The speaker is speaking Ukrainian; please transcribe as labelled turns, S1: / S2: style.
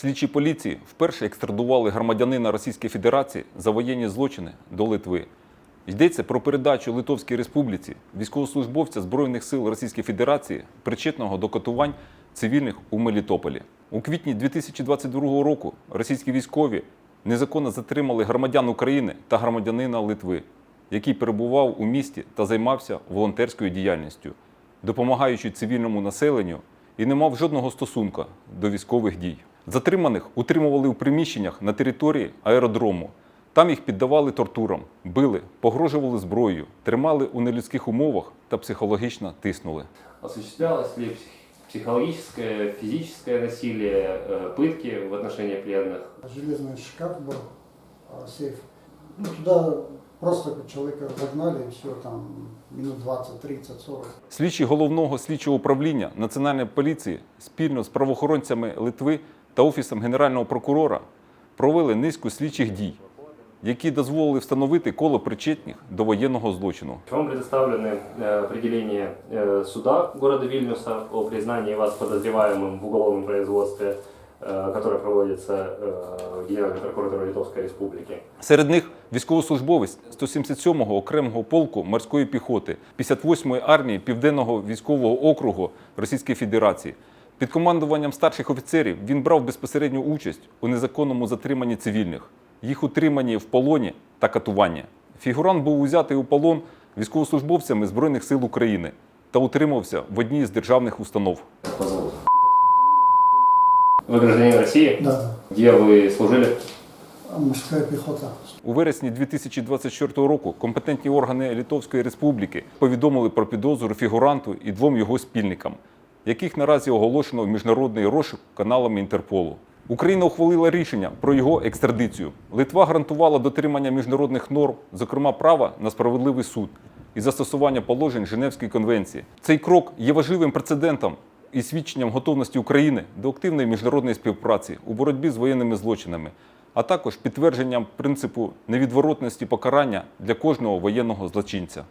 S1: Слідчі поліції вперше екстрадували громадянина Російської Федерації за воєнні злочини до Литви. Йдеться про передачу Литовській Республіці військовослужбовця Збройних сил Російської Федерації, причетного до катувань цивільних у Мелітополі. У квітні 2022 року російські військові незаконно затримали громадян України та громадянина Литви, який перебував у місті та займався волонтерською діяльністю, допомагаючи цивільному населенню і не мав жодного стосунка до військових дій. Затриманих утримували у приміщеннях на території аеродрому. Там їх піддавали тортурам, били, погрожували зброєю, тримали у нелюдських умовах та психологічно тиснули.
S2: Осуществлялось ли псих- психологическое, физическое насилие, э, пытки в отношении пленных?
S3: Железный шкаф был, а, сейф. Ну, туда просто человека загнали, и все, там, минут 20, 30, 40.
S1: Слідчі головного слідчого управління Національної поліції спільно з правоохоронцями Литви та Офісом Генерального прокурора провели низку слідчих дій, які дозволили встановити коло причетних до воєнного злочину.
S2: Вам предоставлены э, определения э, суда города Вильнюса о признании вас подозреваемым в уголовном производстве, э, которое проводится э, Генеральной прокуратурой Литовской Республики.
S1: Серед них військовослужбовець 177-го окремого полку морської піхоти 58-ї армії Південного військового округу Російської Федерації. Під командуванням старших офіцерів він брав безпосередню участь у незаконному затриманні цивільних, їх утриманні в полоні та катуванні. Фігурант був узятий у полон військовослужбовцями Збройних сил України та утримався в одній з державних установ.
S2: Вы гражданин России?
S3: Да,
S2: Где вы служили?
S3: а морская пехота.
S1: У вересні 2024 року компетентні органи Литовської Республіки повідомили про підозру фігуранту і двом його спільникам, яких наразі оголошено в міжнародний розшук каналами Інтерполу. Україна ухвалила рішення про його екстрадицію. Литва гарантувала дотримання міжнародних норм, зокрема права на справедливий суд і застосування положень Женевської конвенції. Цей крок є важливим прецедентом і свідченням готовності України до активної міжнародної співпраці у боротьбі з воєнними злочинами, а також підтвердженням принципу невідворотності покарання для кожного воєнного злочинця.